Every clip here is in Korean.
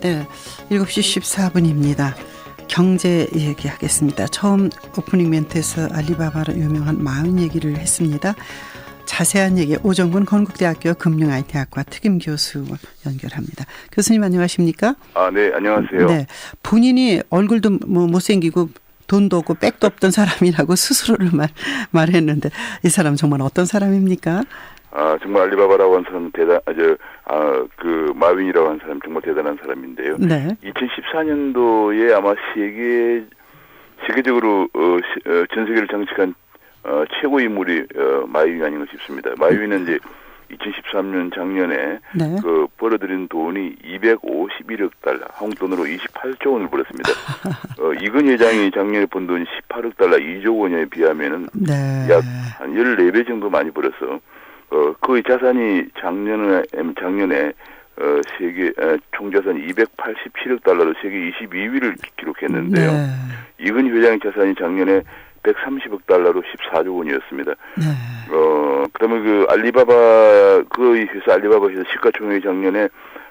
네, 7시 14분입니다. 경제 얘기하겠습니다. 처음 오프닝 멘트에서 알리바바로 유명한 마흔 얘기를 했습니다. 자세한 얘기 오정근 건국대학교 금융IT학과 특임 교수 연결합니다. 교수님 안녕하십니까? 아, 네, 안녕하세요. 네, 본인이 얼굴도 뭐 못생기고 돈도 없고 백도 없던 사람이라고 스스로를 말, 말했는데 이 사람 정말 어떤 사람입니까? 아, 정말 알리바바라고 하는 사람 대단, 저, 아, 그, 마윈이라고 하는 사람 정말 대단한 사람인데요. 네. 2014년도에 아마 세계, 세계적으로, 어, 시, 어, 전 세계를 장식한, 어, 최고 인물이, 어, 마윈이 아닌가 싶습니다. 마윈은 이제 2013년 작년에, 네. 그, 벌어들인 돈이 251억 달러, 한국 돈으로 28조 원을 벌었습니다. 어, 이근 회장이 작년에 번 돈이 18억 달러, 2조 원에 비하면은, 네. 약한 14배 정도 많이 벌었어. 어, 거의 자산이 작년에, 작년에, 어, 세계, 어, 총자산이 287억 달러로 세계 22위를 기록했는데요. 네. 이근희 회장의 자산이 작년에 130억 달러로 14조 원이었습니다. 네. 어, 그다음에 그 알리바바, 그 회사 알리바바 회사 시가총액이 작년에,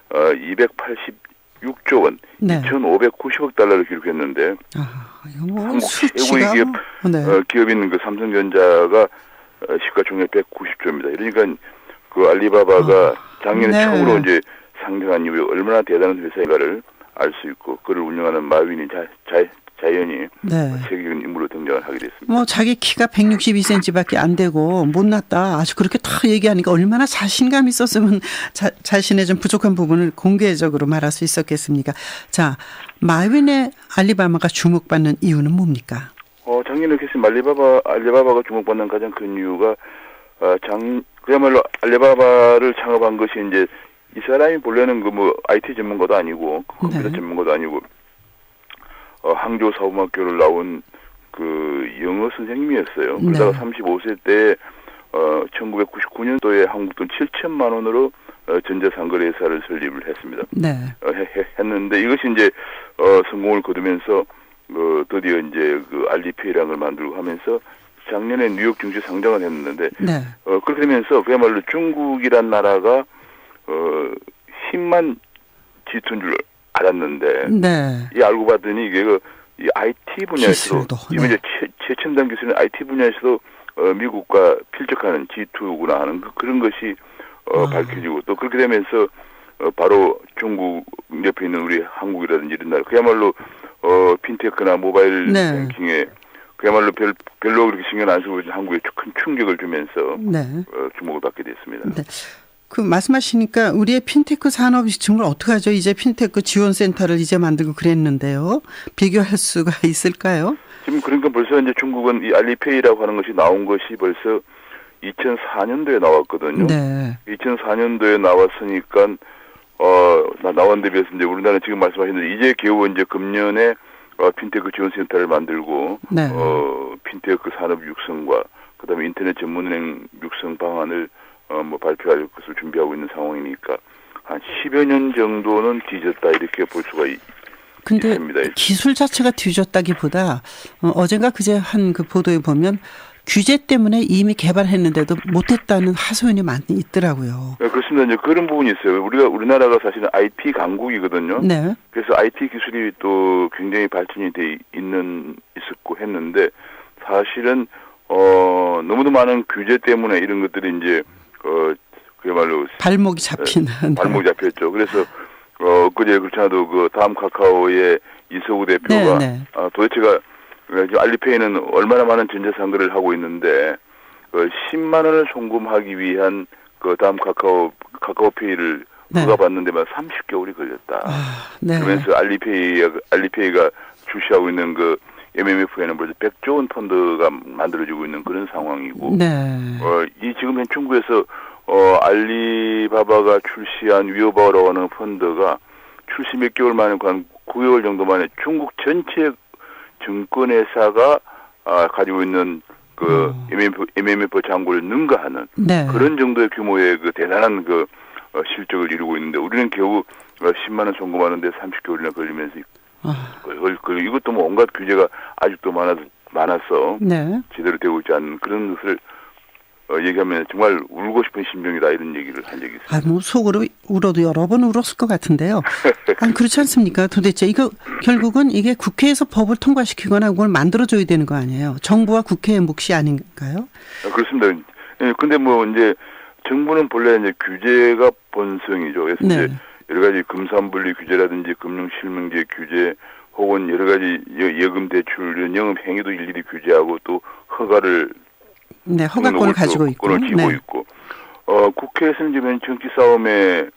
어, 286조 원, 네. 2,590억 달러를 기록했는데, 아, 뭐 한국 최고의 기업, 네. 어, 기업인 그 삼성전자가 어, 시가총액 190조입니다. 그러니까 그 알리바바가 아, 작년에 네. 처음으로 이제 상장한 이후에 얼마나 대단한 회사인가를 알 수 있고 그를 운영하는 마윈이 자, 자, 자연히 네. 세계적인 인물로 등장을 하게 됐습니다. 뭐 자기 키가 162cm밖에 안 되고 못났다 아주 그렇게 딱 얘기하니까 얼마나 자신감 있었으면 자, 자신의 좀 부족한 부분을 공개적으로 말할 수 있었겠습니까? 자 마윈의 알리바바가 주목받는 이유는 뭡니까? 어, 작년에 계신 알리바바, 알리바바가 주목받는 가장 큰 이유가, 어, 장, 그야말로 알리바바를 창업한 것이 이제 이 사람이 본래는 그 뭐 IT 전문가도 아니고 그 컴퓨터 네. 전문가도 아니고 어, 항저 사범학교를 나온 그 영어 선생님이었어요. 네. 그러다가 35세 때 어, 1999년도에 한국 돈 7천만 원으로 어, 전자상거래 회사를 설립을 했습니다. 네. 어, 해, 했는데 이것이 이제 어, 성공을 거두면서 그 드디어 이제 그 알리페이라는 걸 만들고 하면서 작년에 뉴욕 증시 상장을 했는데 네. 어 그렇게 되면서 그야말로 중국이란 나라가 어 힘만 짙은 줄 알았는데 네. 이 알고 봤더니 이게 그 이 IT 분야에서도 네. 이제 최, 최첨단 기술인 IT 분야에서도 어 미국과 필적하는 G2구나 하는 그, 그런 것이 어 아. 밝혀지고 또 그렇게 되면서 어 바로 중국 옆에 있는 우리 한국이라든지 이런 나라 그야말로 어 핀테크나 모바일 네. 뱅킹에 그야말로 별, 별로 그렇게 신경 안 쓰고 한국에 큰 충격을 주면서 네. 어, 주목을 받게 됐습니다. 네. 그 말씀하시니까 우리의 핀테크 산업이 정말 어떡하죠? 이제 핀테크 지원센터를 이제 만들고 그랬는데요. 비교할 수가 있을까요? 지금 그러니까 벌써 이제 중국은 이 알리페이라고 하는 것이 나온 것이 벌써 2004년도에 나왔거든요. 네. 2004년도에 나왔으니까 어, 나온 데 비해서 이제 우리나라는 지금 말씀하신 대로 이제 겨우 이제 금년에 어, 핀테크 지원센터를 만들고, 네. 어, 핀테크 산업 육성과 그다음에 인터넷 전문은행 육성 방안을 어, 뭐 발표할 것을 준비하고 있는 상황이니까 한 10여 년 정도는 뒤졌다 이렇게 볼 수가 있, 근데 있습니다. 기술 자체가 뒤졌다기보다 어, 어젠가 그제 한 그 보도에 보면 규제 때문에 이미 개발했는데도 못했다는 하소연이 많이 있더라고요. 네, 그렇습니다. 이제 그런 부분이 있어요. 우리가 우리나라가 사실은 IT 강국이거든요. 네. 그래서 IT 기술이 또 굉장히 발전이 돼 있는 있었고 했는데 사실은 어 너무도 많은 규제 때문에 이런 것들이 이제 어 그야말로 발목이 잡힌 네, 발목이 잡혔죠. 그래서 어 그제 그렇지 않아도 그 다음 카카오의 이서우 대표가 네, 네. 아, 도대체가 알리페이는 얼마나 많은 전자상거래를 하고 있는데 그 10만 원을 송금하기 위한 그 다음 카카오 카카오페이를 네. 부과받는데만 30개월이 걸렸다. 아, 네. 그러면서 알리페이 알리페이가 출시하고 있는 그 MMF에는 벌써 100조 원 펀드가 만들어지고 있는 그런 상황이고, 네. 어, 이 지금 현 중국에서 어, 알리바바가 출시한 위오바라고 하는 펀드가 출시 몇 개월 만에 한 9개월 정도 만에 중국 전체 증권회사가 아, 가지고 있는 그 음. MMF, MMF 장고를 능가하는 네. 그런 정도의 규모의 그 대단한 그 어, 실적을 이루고 있는데 우리는 겨우 10만 어, 원 송금하는데 30개월이나 걸리면서 아. 그, 그, 이것도 뭐 온갖 규제가 아직도 많아서 많아서 네. 제대로 되고 있지 않은 그런 것을 어, 얘기하면 정말 울고 싶은 심정이다 이런 얘기를 한 적이 있어요. 아, 뭐 속으로 울어도 여러 번 울었을 것 같은데요. 아니, 그렇지 않습니까? 도대체 이거 결국은 이게 국회에서 법을 통과시키거나 그걸 만들어줘야 되는 거 아니에요? 정부와 국회의 몫이 아닌가요? 아, 그렇습니다. 예, 근데 뭐 이제 정부는 본래 이제 규제가 본성이죠. 그래서 네. 이제 여러 가지 금산분리 규제라든지 금융실명제 규제 혹은 여러 가지 여- 여금 대출 이런 영업 행위도 일일이 규제하고 또 허가를 네, 허가권을 가지고 있고. 권을 쥐고 네. 있고 어 국회에서는 지금 정치 싸움에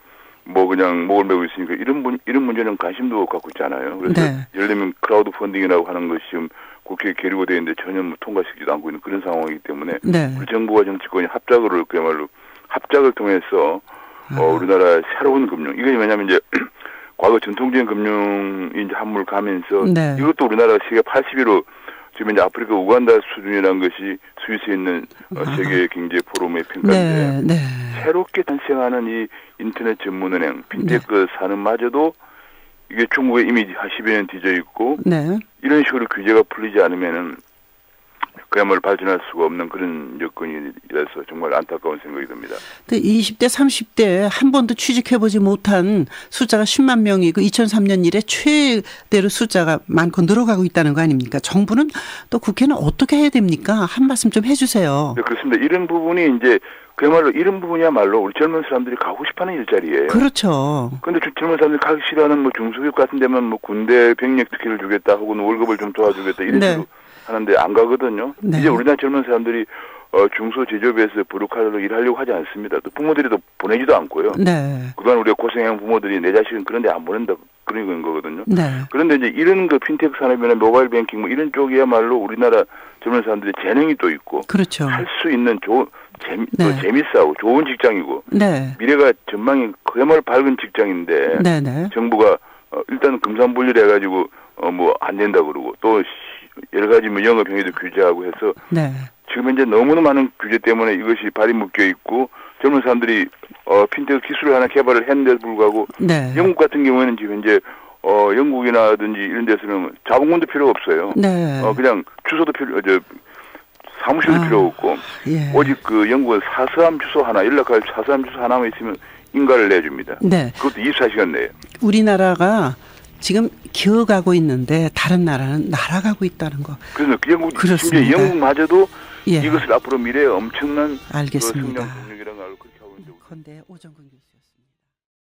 뭐 그냥 목을 메고 있으니까 이런 문 이런 문제는 관심도 갖고 있잖아요. 그래서 네. 예를 들면 크라우드 펀딩이라고 하는 것이 지금 국회에 계류가 되어 있는데 전혀 뭐 통과시키지도 않고 있는 그런 상황이기 때문에 네. 우리 정부와 정치권이 합작을 그야말로 합작을 통해서 아. 어, 우리나라 새로운 금융 이게 뭐냐면 이제 과거 전통적인 금융이 이제 한물 가면서 네. 이것도 우리나라 세계 80위로 지금 이제 아프리카 우간다 수준이라는 것이 스위스에 있는 어, 아. 세계 경제 포럼의 평가인데 네, 네. 새롭게 탄생하는 이 인터넷 전문은행 네. 핀테크 산업마저도 이게 중국에 이미 한 10여 년 뒤져 있고 네. 이런 식으로 규제가 풀리지 않으면은 그야말로 발전할 수가 없는 그런 여건이라서 정말 안타까운 생각이 듭니다. 근데 20대, 30대 한 번도 취직해보지 못한 숫자가 10만 명이 그 2003년 이래 최대로 숫자가 많고 늘어가고 있다는 거 아닙니까? 정부는 또 국회는 어떻게 해야 됩니까? 한 말씀 좀 해주세요. 네, 그렇습니다. 이런 부분이 이제 그야말로 이런 부분이야말로 우리 젊은 사람들이 가고 싶어하는 일자리예요. 그렇죠. 주- 젊은 사람들이 가기 싫어하는 뭐 중소기업 같은 데만 뭐 군대 병력 특혜를 주겠다 혹은 월급을 좀 도와주겠다 이런 네. 식으로 하는데 안 가거든요. 네. 이제 우리나라 젊은 사람들이 어, 중소 제조업에서 브루카르로 일하려고 하지 않습니다. 또 부모들이 또 보내지도 않고요. 네. 그동안 우리가 고생한 부모들이 내 자식은 그런 데 안 보낸다 그런 거거든요. 네. 그런데 이제 이런 그 핀테크 산업이나 모바일 뱅킹 뭐 이런 쪽이야말로 우리나라 젊은 사람들이 재능이 또 있고 그렇죠. 할 수 있는 좋은 재미 네. 또 재밌어하고 좋은 직장이고 네. 미래가 전망이 그야말로 밝은 직장인데 네, 네. 정부가 어, 일단 금산분리를 해가지고 어 뭐 안 된다 그러고 또 시- 여러 가지 뭐 영업 행위도 규제하고 해서 네. 지금 현재 너무나 많은 규제 때문에 이것이 발이 묶여 있고 젊은 사람들이 어 핀테크 기술을 하나 개발을 했는데도 불구하고 네. 영국 같은 경우에는 지금 현재 어 영국이나든지 이런 데서는 자본금도 필요 없어요. 네. 어 그냥 주소도 필요 어, 저 사무실도 아, 필요 없고 예. 오직 그 영국은 사서함 주소 하나 연락할 사서함 주소 하나만 있으면 인가를 내줍니다. 네. 그것도 24시간 내에. 우리나라가 지금 기어가고 있는데 다른 나라는 날아가고 있다는 거. 그래서 그 영국 그렇습니다. 심지어 영국마저도 예. 이것을 앞으로 미래에 엄청난 그 알겠습니다. 성장 동력이라는 걸 그렇게 하고 있는데 건대 오정근.